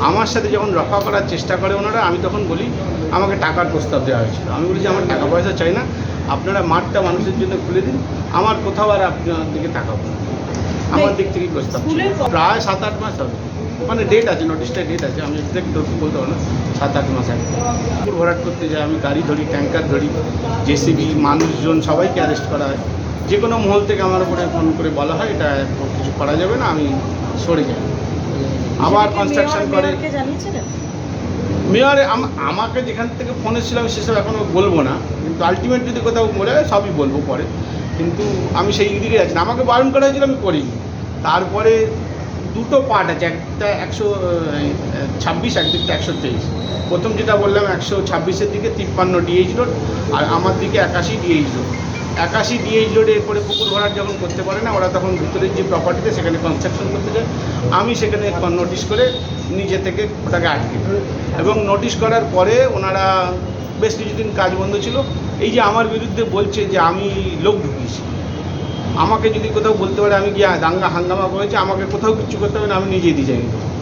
আমার সাথে যখন রফা করার চেষ্টা করে ওনারা আমি তখন বলি আমাকে টাকার প্রস্তাব দেওয়া হয়েছিল। আমি বলি যে আমার টাকা পয়সা চাই না। আপনারা মাঠটা মানুষের জন্য খুলে দিন। আমার কোথাও আর আপনার দিকে তাকাবো না। আমার দিক থেকেই প্রস্তাব। প্রায় সাত আট মাস হবে। মানে ডেট আছে নোটিশটা ডেট আছে। আমি এক্সাক্ট বলতে পারব না। সাত আট মাস আগে। পুকুর ভরাট করতে যাই আমি গাড়ি ধরি ট্যাঙ্কার ধরি জেসিবি মানুষজন সবাইকে অ্যারেস্ট করা হয়। যে কোনো মহল থেকে আমার উপরে ফোন করে বলা হয় এটা কিছু করা যাবে না আমি সরে যাই। আবার কনস্ট্রাকশন করে। মেয়র আমাকে যেখান থেকে ফোন এসেছিল আমি সেসব এখনও বলব না। কিন্তু আলটিমেট যদি কোথাও বলে সবই বলব পরে। কিন্তু আমি সেই দিকে আছি আমাকে বারণ করা হয়েছিল আমি করিনি। তারপরে দুটো পার্ট আছে। একটা একশো ছাব্বিশ একদিকটা একশো তেইশ। প্রথম যেটা বললাম একশো ছাব্বিশের দিকে তিপ্পান্ন ডিএইচ রোড আর আমার দিকে একাশি ডিএইচ রোড একাশি ডিএইচ রোডে এরপরে পুকুর ভরাট যখন করতে পারে না, ওরা তখন ভিতরের যে প্রপার্টিতে সেখানে কনস্ট্রাকশন করতে যায়। আমি সেখানে নোটিশ করে নিজে থেকে ওটাকে আটকে। এবং নোটিশ করার পরে ওনারা বেশ কিছুদিন কাজ বন্ধ ছিল। এই যে আমার বিরুদ্ধে বলছে যে আমি লোক ঢুকিয়েছি, আমাকে যদি কোথাও বলতে পারে আমি গিয়ে দাঙ্গা হাঙ্গামা করেছি, আমাকে কোথাও কিছু করতে হবে না, আমি নিজেই ডিজাইন করব